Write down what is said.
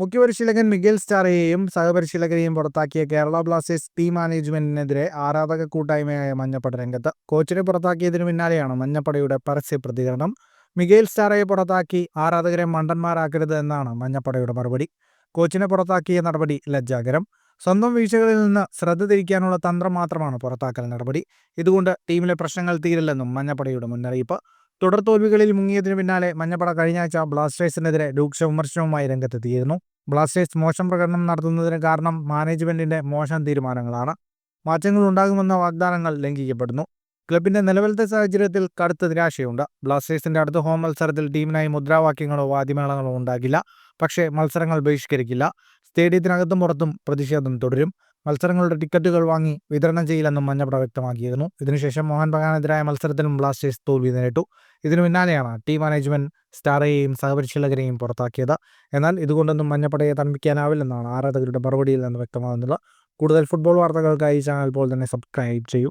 മുഖ്യപരിശീലകൻ Miguel സ്റ്റാറയെയും സഹപരിശീലകരെയും പുറത്താക്കിയ Kerala Blasters team മാനേജ്മെന്റിനെതിരെ ആരാധക കൂട്ടായ്മയായ മഞ്ഞപ്പട രംഗത്ത്. കോച്ചിനെ പുറത്താക്കിയതിനു പിന്നാലെയാണ് മഞ്ഞപ്പടയുടെ പരസ്യ പ്രതികരണം. മിഗേൽ സ്റ്റാറയെ പുറത്താക്കി ആരാധകരെ മണ്ടന്മാരാക്കരുത് എന്നാണ് മഞ്ഞപ്പടയുടെ മറുപടി. കോച്ചിനെ പുറത്താക്കിയ നടപടി ലജ്ജാകരം. സ്വന്തം വീഴ്ചകളിൽ നിന്ന് ശ്രദ്ധ തിരിക്കാനുള്ള തന്ത്രം മാത്രമാണ് പുറത്താക്കൽ നടപടി. ഇതുകൊണ്ട് ടീമിലെ പ്രശ്നങ്ങൾ തീരില്ലെന്നും മഞ്ഞപ്പടയുടെ മുന്നറിയിപ്പ്. തുടർ തോൽവികളിൽ മുങ്ങിയതിനു പിന്നാലെ മഞ്ഞപ്പട കഴിഞ്ഞ ആഴ്ച ബ്ലാസ്റ്റേഴ്സിനെതിരെ രൂക്ഷ വിമർശനവുമായി രംഗത്തെത്തിയിരുന്നു. ബ്ലാസ്റ്റേഴ്സ് മോശം പ്രകടനം നടത്തുന്നതിന് കാരണം മാനേജ്മെന്റിന്റെ മോശം തീരുമാനങ്ങളാണ്. മാറ്റങ്ങൾ ഉണ്ടാകുമെന്ന വാഗ്ദാനങ്ങൾ ലംഘിക്കപ്പെടുന്നു. ക്ലബിന്റെ നിലവിലത്തെ സാഹചര്യത്തിൽ കടുത്ത നിരാശയുണ്ട്. ബ്ലാസ്റ്റേഴ്സിന്റെ അടുത്ത ഹോം മത്സരത്തിൽ ടീമിനായി മുദ്രാവാക്യങ്ങളോ വാദ്യമേളങ്ങളോ ഉണ്ടാകില്ല. പക്ഷേ മത്സരങ്ങൾ ബഹിഷ്കരിക്കില്ല. സ്റ്റേഡിയത്തിനകത്തും പുറത്തും പ്രതിഷേധം തുടരും. മത്സരങ്ങളുടെ ടിക്കറ്റുകൾ വാങ്ങി വിതരണം ചെയ്യില്ലെന്നും മഞ്ഞപ്പട വ്യക്തമാക്കിയിരുന്നു. ഇതിനുശേഷം മോഹൻ ബഗാനെതിരായ മത്സരത്തിലും ബ്ലാസ്റ്റേഴ്സ് തോൽവി നേരിട്ടു. ഇതിനു പിന്നാലെയാണ് ടീം മാനേജ്മെന്റ് സ്റ്റാറേയും സഹപരിശീലകരെയും പുറത്താക്കിയത്. എന്നാൽ ഇതുകൊണ്ടൊന്നും മഞ്ഞപ്പടയെ തണുപ്പിക്കാനാവില്ലെന്നാണ് ആരാധകരുടെ മറുപടിയിൽ നിന്ന് വ്യക്തമാകുന്നത്. കൂടുതൽ ഫുട്ബോൾ വാർത്തകൾക്കായി ചാനൽ ഇപ്പോൾ തന്നെ സബ്സ്ക്രൈബ് ചെയ്യൂ.